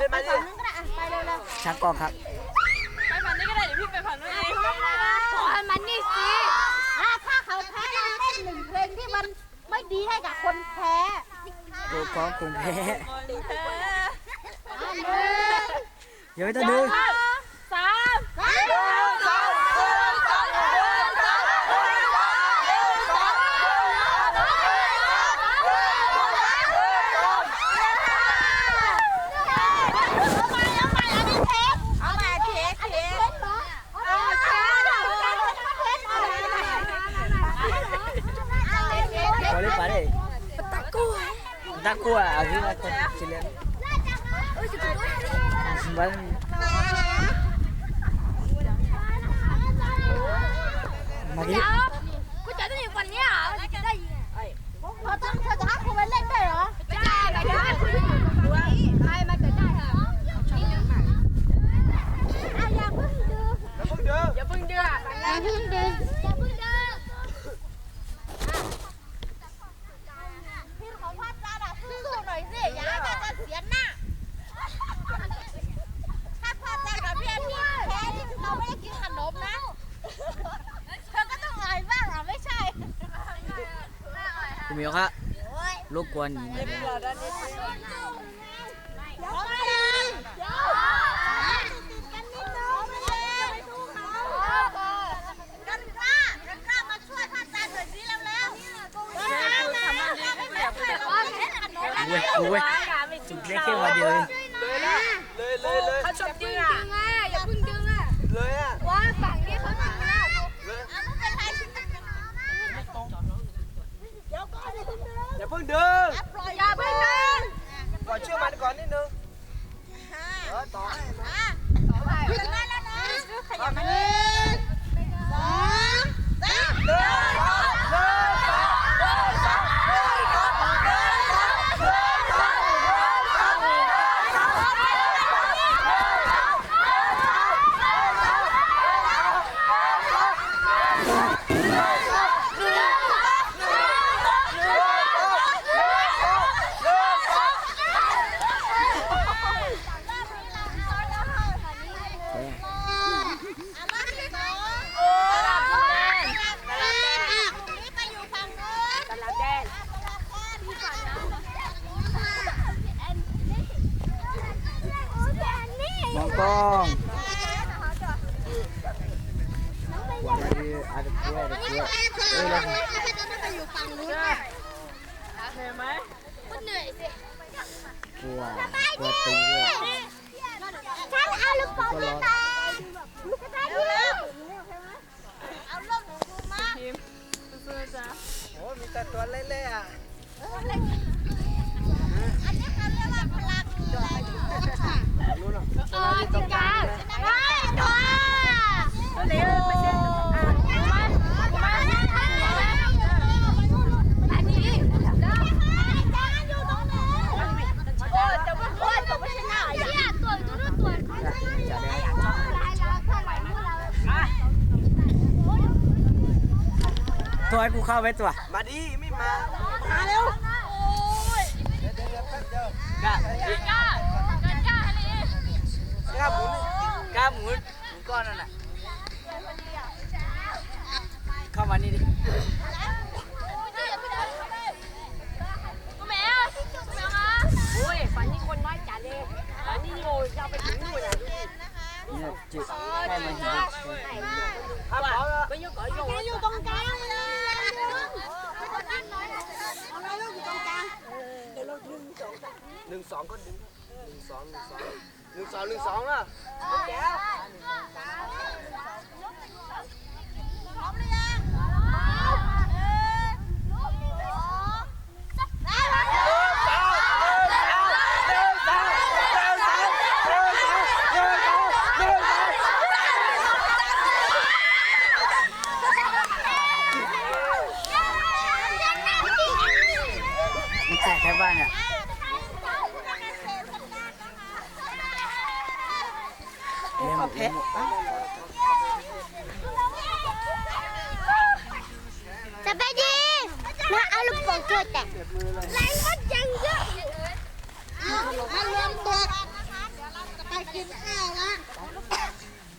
ดินอ่ามาดูสิไม่เป็นไรฝั่งนี้มันตัวโตฝั่งนี้มันตัวเล็กไม่เป็นไรอย่าเพิ่งเดินอะเล่นมาดิเร็วๆนี่ไอ้สบายเอออะไรนะถ้าเขาจะเล่นให้ไปฝั่งนี้ฝั่งนี้มันตัวโตไม่ครับอ๋อไม่เอาเหรออะเล่นไปมาดิฝั่งนู้นก็ได้อะไปเร็วชักกล้องครับไปฝั่งนี้ก็ได้เดี๋ยวพี่ไปฝั่งนู้นเองขอให้มันนี่สิๆอะถ้าเขาแพ้เราเต้นหนึ่งเพลงที่มันไม่ดีให้กับคนแพ้ตัวกล้องกรุงแพ้ อะหนึ่ง เดี๋ยวไม่ต้องดึงสาม สามเอามาเทสเทสเหรอเอาเทสเหรอเทสอะไร พอเล่นไปดิตะกัว ตะกัวเอาที่มาคนชิเลนมันมาดิกูจะได้ยินวันนี้อะจะได้ยินเเราไม่ได้ขนมนะเว้ยกูเว้ยจุดเล็กแค่วันเดียวเอง เลยเลยเลย เขาชอบดึงอะอย่าเพิ่งดึงอะ เลยอะ ว่าฝั่งนี้เขาหนา เดี๋ยวก่อนอย่าเพิ่งเดิน อย่าเพิ่งดึง ปล่ อยอย่าเพิ่งดึงก่อนเชื่อมันก่อนนิดนึงเออต่อให้ถึงได้แล้วนะขยับมาหนึ่งสองสาม เดินเดิน เอามาที่สองสลับแดงสลับแดงนี่ไปอยู่ฝั่งนู้น สลับแดน สลับแดงที่ฝั่งนู้น มองกล้องวางไว้ดิอาจจะกลัวอาจจะกลัวเอ้ยแล้วไปอยู่ฝั่งนู้นเห็นไหมมันเหนื่อยสิกลัวกลัวตีด้วยฉันเอาลูกโป่งไปตายลูกกระต่ายเร็วเอาล่มดูมาทีมสู้ๆจ้ะโอ้มีแต่ตัวเล่ๆอะ ม่ใช่หน้าอย่าตัวตัวตัวจะได้ตัวให้กูเข้าไว้ตัว มาดิไม่มา มาเร็ว เดี๋ยวเดี๋ยวเดี๋ยวแป๊บเดียว กล้า ก้าเกินก้าอันนี้ นี่ครับหมุน กล้าหมุนหมุนก้อนนั่นน่ะเข้ามา นี่ดิแมวแมวมาโอ้ยฝันนี่คนน้อยจัดเลยฝันนี่โง่จะไปถึงนู่นอะเนี่ยจุดให้มันเห็นครับพร้อมแล้วก็ยังก็ยังแกอยู่ตรงกลางเลยเอาเลยลูกอยู่ตรงกลางหนึ่งสองก็ดึงหนึ่งสองหนึ่งสองหนึ่งสองหนึ่งสองนะแก้วพร้อมหรือยังพร้อมเออลูกสองได้แล้ว เดินสาวเดินสาวเดินสาวเดิน บ้านเนี่ย เอาแพะจะไปดีมาเอาลูกโป่งช่วยแต่แรงก็ยังเยอะมารวมตัวจะไปกินข้าวละ